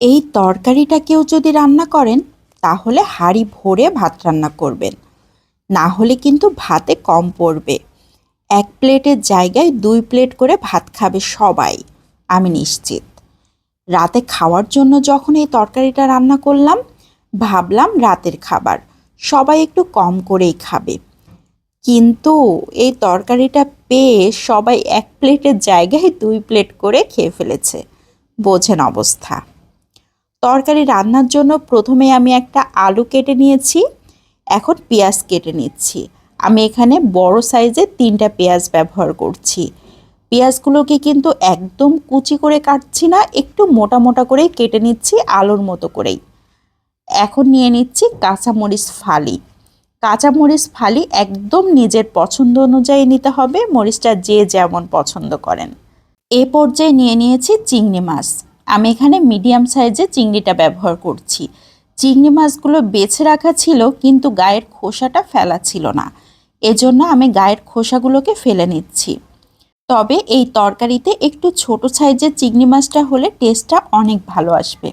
এই তরকারিটা কেউ যদি রান্না করেন, তাহলে হাঁড়ি ভরে ভাত রান্না করবেন। না হলে কিন্তু ভাতে কম পড়বে। এক প্লেটের জায়গায় দুই প্লেট করে ভাত খাবে সবাই, আমি নিশ্চিত। রাতে খাওয়ার জন্য যখন এই তরকারিটা রান্না করলাম, ভাবলাম রাতের খাবার, সবাই একটু কম করেই খাবে। কিন্তু এই তরকারিটা পেয়ে সবাই এক প্লেটের জায়গায় দুই প্লেট করে খেয়ে ফেলেছে। বোঝেন অবস্থা। তরকারি রান্নার জন্য প্রথমে আমি একটা আলু কেটে নিয়েছি, এখন পেঁয়াজ কেটে নিচ্ছি। আমি এখানে বড় সাইজের তিনটা পেঁয়াজ ব্যবহার করছি। পেঁয়াজগুলোকে কিন্তু একদম কুচি করে কাটছি না, একটু মোটা মোটা করেই কেটে নিচ্ছি আলুর মতো করেই। এখন নিয়ে নিচ্ছি কাঁচামরিচ ফালি। কাঁচামরিচ ফালি একদম নিজের পছন্দ অনুযায়ী নিতে হবে, মরিচটা যে যেমন পছন্দ করেন। এ পর্যায়ে নিয়ে নিয়েছি চিংড়ি মাছ। আমি এখানে মিডিয়াম সাইজে চিংড়িটা ব্যবহার করছি। চিংড়ি মাছগুলো বেছে রাখা ছিল, কিন্তু গায়ের খোসাটা ফেলা ছিল না। এজন্য আমি গায়ের খোসাগুলোকে ফেলে নিচ্ছি। তবে এই তরকারিতে একটু ছোট সাইজের চিংড়ি মাছটা হলে টেস্টটা অনেক ভালো আসবে।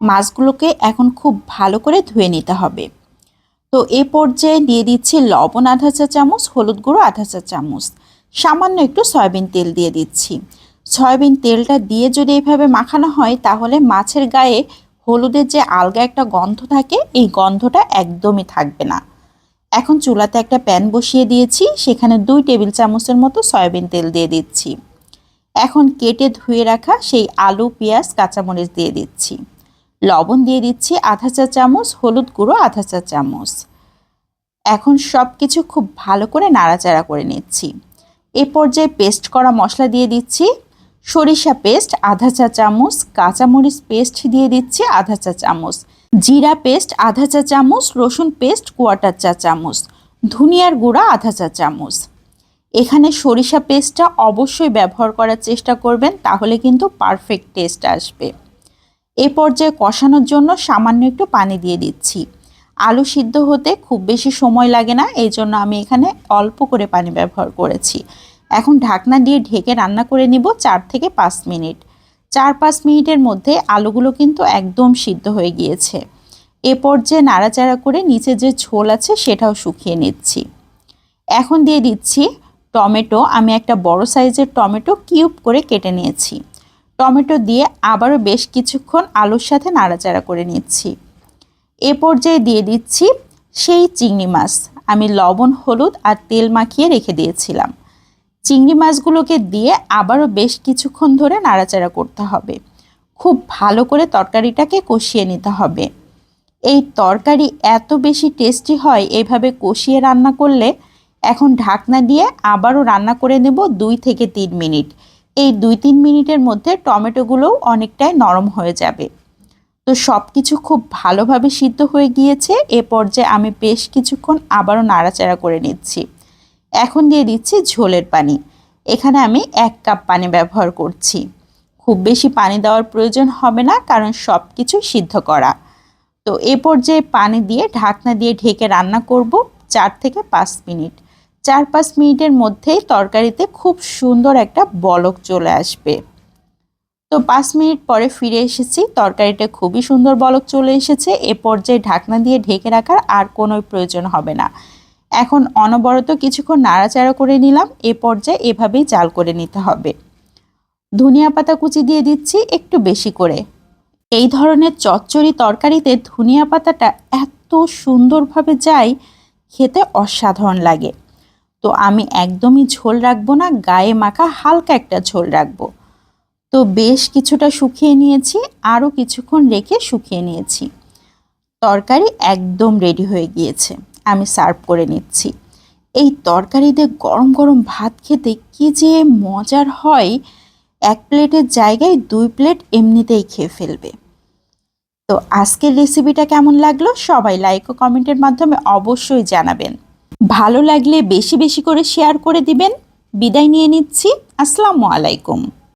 মাছগুলোকে এখন খুব ভালো করে ধুয়ে নিতে হবে। তো এ পর্যায়ে দিয়ে দিচ্ছি লবণ আধা চা চামচ, হলুদ গুঁড়ো আধা চা চামচ। সামান্য একটু সয়াবিন তেল দিয়ে দিচ্ছি। সয়াবিন তেলটা দিয়ে যদি এভাবে মাখানো হয়, তাহলে মাছের গায়ে হলুদের যে আলগা একটা গন্ধ থাকে, এই গন্ধটা একদমই থাকবে না। এখন চুলাতে একটা প্যান বসিয়ে দিয়েছি, সেখানে দুই টেবিল চামচের মতো সয়াবিন তেল দিয়ে দিচ্ছি। এখন কেটে ধুয়ে রাখা সেই আলু, পেঁয়াজ, কাঁচামরিচ দিয়ে দিচ্ছি। লবণ দিয়ে দিচ্ছি আধা চা চামচ, হলুদ গুঁড়ো আধা চা চামচ। এখন সব কিছু খুব ভালো করে নাড়াচাড়া করে নিচ্ছি। এ পর্যায়ে পেস্ট করা মশলা দিয়ে দিচ্ছি। সরিষা পেস্ট, আধা চা চামচ, কাঁচামরিচ পেস্ট দিয়ে দিচ্ছি আধা চা চামচ। জিরা পেস্ট, আধা চা চামচ, রসুন পেস্ট, কোয়াটার চা চামচ। ধনিয়ার গুঁড়া, আধা চা চামচ। এখানে সরিষা পেস্টটা অবশ্যই ব্যবহার করার চেষ্টা করবেন, তাহলে কিন্তু পারফেক্ট টেস্ট আসবে। এ পর্যায়ে কষানোর জন্য সামান্য একটু পানি দিয়ে দিচ্ছি। আলু সিদ্ধ হতে খুব বেশি সময় লাগে না এই জন্য আমি এখানে অল্প করে পানি ব্যবহার করেছি। এখন ঢাকনা দিয়ে ঢেকে রান্না করে নিব চার থেকে পাঁচ মিনিট। চার পাঁচ মিনিটের মধ্যে আলুগুলো কিন্তু একদম সিদ্ধ হয়ে গিয়েছে। এ পর্যায়ে নাড়াচাড়া করে নিচে যে ঝোল আছে সেটাও শুকিয়ে নিচ্ছি। এখন দিয়ে দিচ্ছি টমেটো। আমি একটা বড় সাইজের টমেটো কিউব করে কেটে নিয়েছি। টমেটো দিয়ে আবারও বেশ কিছুক্ষণ আলুর সাথে নাড়াচাড়া করে নিচ্ছি। এ পর্যায়ে দিয়ে দিচ্ছি সেই চিংড়ি মাছ। আমি লবণ, হলুদ আর তেল মাখিয়ে রেখে দিয়েছিলাম। চিংড়ি মাছগুলোকে দিয়ে আবারও বেশ কিছুক্ষণ ধরে নাড়াচাড়া করতে হবে। খুব ভালো করে তরকারিটাকে কষিয়ে নিতে হবে। এই তরকারি এত বেশি টেস্টি হয় এভাবে কষিয়ে রান্না করলে, এখন ঢাকনা দিয়ে আবারও রান্না করে নেব দুই থেকে তিন মিনিট। এই দুই তিন মিনিটের মধ্যে টমেটোগুলোও অনেকটাই নরম হয়ে যাবে। তো সব কিছু খুব ভালোভাবে সিদ্ধ হয়ে গিয়েছে, এ পর্যায়ে আমি বেশ কিছুক্ষণ আবারও নাড়াচাড়া করে নিচ্ছি। এখন দিয়ে দিচ্ছি ঝোলের পানি। এখানে আমি এক কাপ পানি ব্যবহার করছি। খুব বেশি পানি দেওয়ার প্রয়োজন হবে না, কারণ সব কিছু সিদ্ধ করা। তো এ পর্যায়ে পানি দিয়ে ঢাকনা দিয়ে ঢেকে রান্না করব চার থেকে পাঁচ মিনিট। চার পাঁচ মিনিটের মধ্যেই তরকারিতে খুব সুন্দর একটা বলক চলে আসবে। তো পাঁচ মিনিট পরে ফিরে এসেছি তরকারিটা খুবই সুন্দর বলক চলে এসেছে। এ পর্যায়ে ঢাকনা দিয়ে ঢেকে রাখার আর কোনো প্রয়োজন হবে না। এখন অনবরত কিছুক্ষণ নাড়াচাড়া করে নিলাম, এ পর্যায়ে এভাবেই জাল করে নিতে হবে। ধনিয়া পাতা কুচি দিয়ে দিচ্ছি একটু বেশি করে। এই ধরনের চচ্চড়ি তরকারিতে ধনিয়া পাতাটা এত সুন্দরভাবে যায়, খেতে অসাধারণ লাগে। তো আমি একদমই ঝোল রাখব না, গায়ে মাখা হালকা একটা ঝোল রাখব। তো বেশ কিছুটা শুকিয়ে নিয়েছি, আরও কিছুক্ষণ রেখে শুকিয়ে নিয়েছি। তরকারি একদম রেডি হয়ে গিয়েছে। আমি সার্ভ করে নিচ্ছি। এই তরকারিতে গরম গরম ভাত খেতে কি যে মজার হয়, এক প্লেটের জায়গায় দুই প্লেট এমনিতেই খেয়ে ফেলবে। তো আজকের রেসিপিটা কেমন লাগল? সবাই লাইক ও কমেন্টের মাধ্যমে অবশ্যই জানাবেন। ভালো লাগলে বেশি বেশি করে শেয়ার করে দিবেন। বিদায় নিয়ে নিচ্ছি। আসসালামু আলাইকুম।